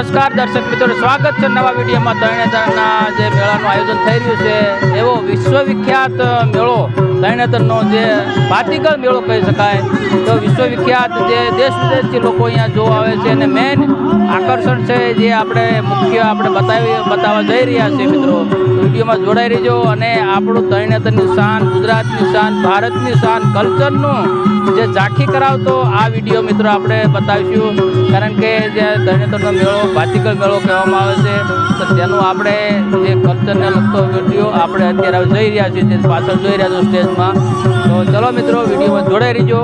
નમસ્કાર દર્શક મિત્રો સ્વાગત છે નવા વિડીયોમાં. તરણેતરના જે મેળાનું આયોજન થઈ રહ્યું છે, એવો વિશ્વવિખ્યાત મેળો તરણેતરનો જે ભાતીગળ મેળો કહી શકાય, તો વિશ્વવિખ્યાત જે દેશ વિદેશથી લોકો અહીંયા જોવા આવે છે અને મેન આકર્ષણ છે જે આપણે મુખ્ય આપણે બતાવી બતાવવા જઈ રહ્યા છીએ મિત્રો. વિડીયોમાં જોડાઈ રહેજો અને આપણું તરણેતરની શાન, ગુજરાતની શાન, ભારતની શાન, કલ્ચરનું જે ઝાંખી કરાવતો આ વીડિયો મિત્રો આપણે બતાવીશું. કારણ કે જે તરણેતરનો મેળો ભાતીગળ મેળો કહેવામાં આવે છે, તો તેનું આપણે જે કલ્ચરને લગતો વીડિયો આપણે અત્યારે જઈ રહ્યા છીએ જે પાછળ જોઈ રહ્યા છો સ્ટેજમાં. તો ચલો મિત્રો, વિડીયોમાં જોડાઈ રહીજો.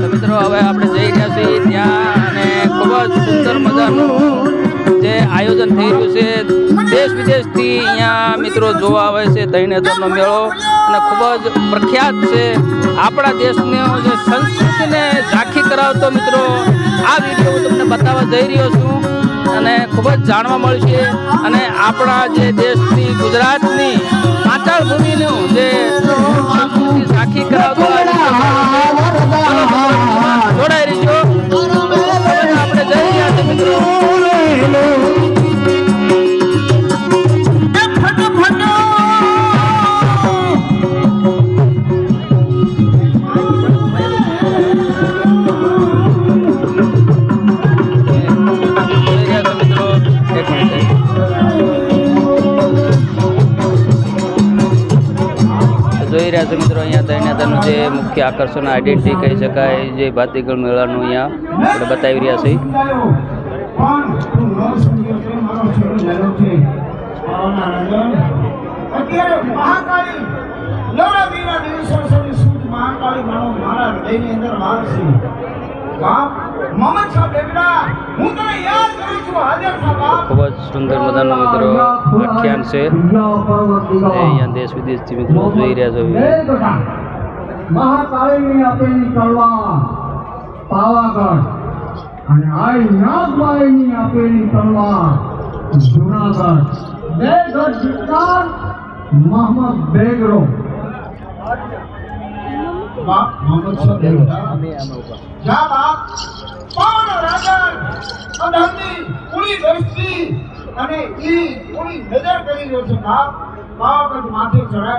તો મિત્રો, હવે આપણે જઈ રહ્યા છીએ ત્યાં ખૂબ જ સુંદર મજાનું જે આયોજન થઈ રહ્યું છે. દેશ વિદેશથી અહીંયા મિત્રો જોવા આવે છે ધૈનેતરનો મેળો. અને ખૂબ જ પ્રખ્યાત છે. આપણા દેશને જે સંસ્કૃતિને ઝાંખી કરાવતો મિત્રો, આ વીડિયો હું તમને બતાવવા જઈ રહ્યો છું. અને ખૂબ જ જાણવા મળશે. અને આપણા જે દેશની ગુજરાતની પાતાળ ભૂમિનું જે મુખ્ય આકર્ષણ આઈડેન્ટિટી કહી શકાય, જે ભાતીગળ મેળાનું અહીંયા આપણે બતાવી રહ્યા છીએ. ખૂબ જ સુંદર મજાનું મિત્રો આખ્યાન છે. અહીંયા દેશ વિદેશથી મિત્રો જોઈ રહ્યા છો. મહાકાળીની આપેલી તલવાર પાવાગઢ. અને આઈ નાગબાઈની આપેલી તલવાર જુનાગઢ. બે ગઢ જીતનાર મોહમ્મદ બાપ બેગડા. જા. બાપ. પાવન રાજા પૂરી દ્રષ્ટિ અને ઈ પૂરી નજર કરી રહ્યો છે બાપ. પાવાગઢ માથે ચડા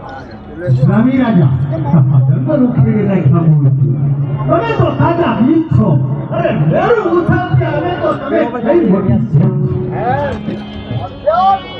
સ્વામી રાજા. ઉખેડી નાખ્યા બોલું તમે તો સાચા વીર છો. અરે મેરું ઉઠાવતી અમે તો તમે કઈ મોટી બોલ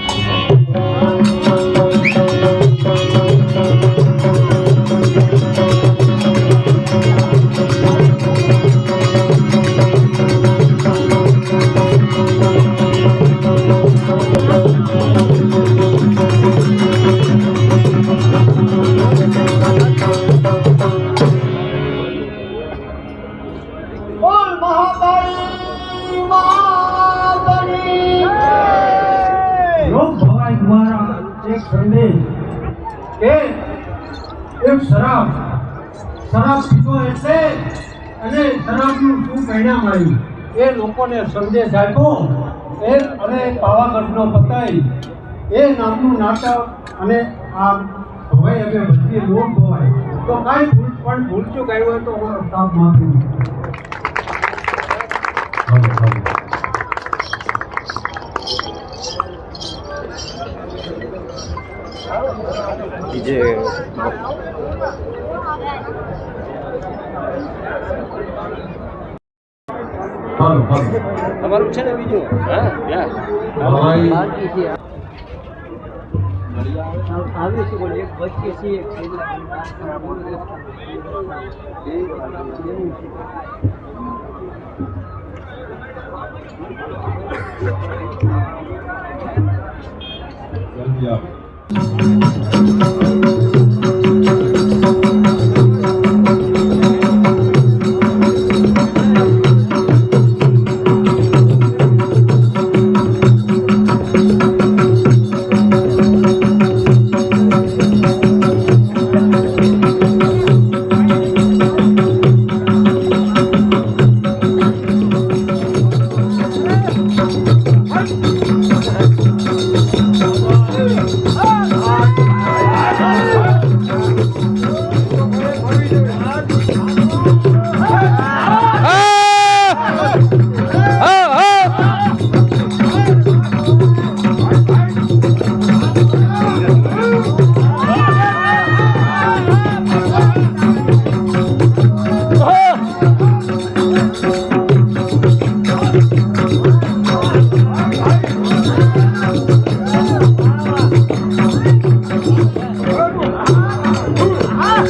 શરાબ. શરાબ પીધો એટલે અને શરાબનું શું પરિણામ આવ્યું એ લોકોને સંદેશ આપ્યો. એ અને પાવાગઢનો પતાઈ. એ નામનું નાટક અને આ ભવાઈ અમે બધી લોક ભવાય તો કાંઈ ભૂલ પણ ભૂલચૂક આવ્યું હોય તો સાફ માફી તમારું છે ને બીજું? હા આવ્યું છે. બોલ વચ્ચે છે એક જલ્દી આવો.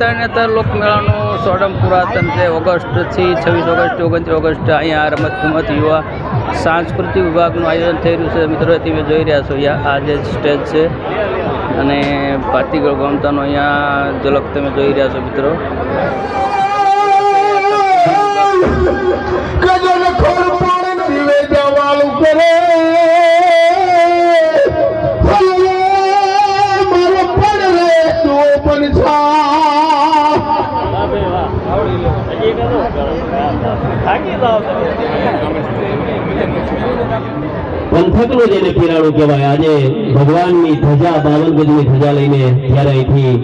તરણેતર લોકમેળાનું સોડમ પુરાતન છે. ઓગસ્ટથી છવ્વીસ ઓગસ્ટ, ઓગણત્રીસ ઓગસ્ટ અહીંયા રમત ગમત યુવા સાંસ્કૃતિક વિભાગનું આયોજન થઈ રહ્યું છે. મિત્રો તમે જોઈ રહ્યા છો. અહીંયા આ જે સ્ટેજ છે અને ભારતીય ગણતાનો અહીંયા ઝલક તમે જોઈ રહ્યા છો, મિત્રો. પંથકનું જેને પીરાણું કહેવાય. આજે ભગવાનની ધજા બાવન ગજની ધજા લઈને જ્યારે અહીંથી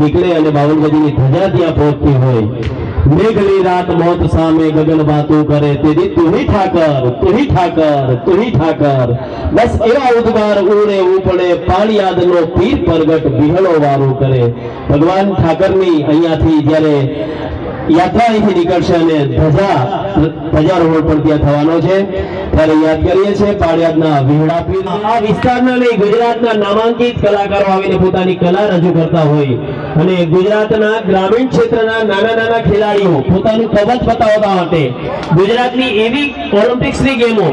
નીકળે અને બાવન ગજની ધજા ત્યાં પહોંચતી હોય, મેઘની રાત મોત સામે ગગન વાતું કરે. તેથી તુહી ઠાકર તુહી ઠાકર તુહી ઠાકર. બસ એવા ઉદ્ગાર ઉડે, ઉપડે, પાળિયાદનો પીર પ્રગટ વિહળો વારો કરે. ભગવાન ઠાકરની અહીંયાથી જ્યારે યાત્રા અહીંથી નીકળશે અને ધજા, ધજારોહણ પણ ત્યાં થવાનો છે. ત્યારે યાદ કરીએ છીએ પાળિયાદના વિહડા આ વિસ્તારના નહીં ગુજરાતના નામાંકિત કલાકારો આવીને પોતાની કલા રજૂ કરતા હોય અને ગુજરાતના ગ્રામીણ ક્ષેત્રના નાના નાના ખેલાડીઓ પોતાનું કવચ બતાવવા માટે ગુજરાતની એવી ઓલિમ્પિક્સની ગેમો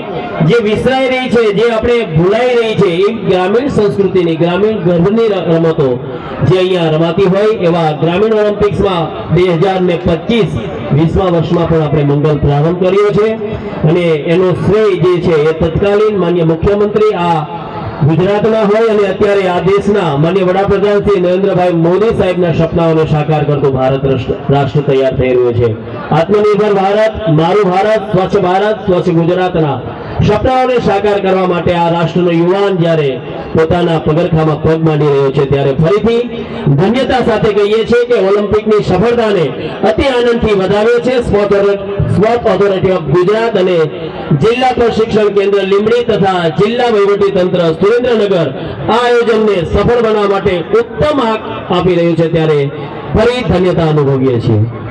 જે વિસરાઈ રહી છે, જે આપણે ભૂલાઈ રહી છે, એ ગ્રામીણ સંસ્કૃતિની, ગ્રામીણ ગર્ભની રમતો જે અહીંયા રમાતી હોય એવા ગ્રામીણ ઓલિમ્પિક્સમાં બે હજાર ને પચીસ વીસમા વર્ષમાં પણ આપણે મંગલ પ્રારંભ કર્યો છે અને એનો શ્રેય જે છે એ તત્કાલીન માન્ય મુખ્યમંત્રી આ ગુજરાતના હોય અને અત્યારે આ દેશના માન્ય વડાપ્રધાન શ્રી નરેન્દ્રભાઈ મોદી સાહેબના સપનાઓને સાકાર કરતું ભારત રાષ્ટ્ર તૈયાર થઈ રહ્યું છે. આત્મનિર્ભર ભારત, મારું ભારત, સ્વચ્છ ભારત, સ્વચ્છ ગુજરાતના સપનાઓને સાકાર કરવા માટે આ રાષ્ટ્રનો યુવાન જ્યારે પોતાના પગરખામાં પગ માંડી રહ્યો છે ત્યારે ફરીથી ધન્યતા સાથે કહીએ છીએ કે ઓલિમ્પિકની સફળતાને અતિ આનંદથી વધાવ્યો છે સ્પોર્ટ ઓથોરિટી ઓફ ગુજરાત અને જિલ્લા પ્રશિક્ષણ કેન્દ્ર લીંબડી તથા જિલ્લા વહીવટી તંત્ર સુરેન્દ્રનગર આ આયોજનને સફળ બનાવવા માટે ઉત્તમ હાક આપી રહ્યું છે ત્યારે ફરી ધન્યતા અનુભવીએ છીએ.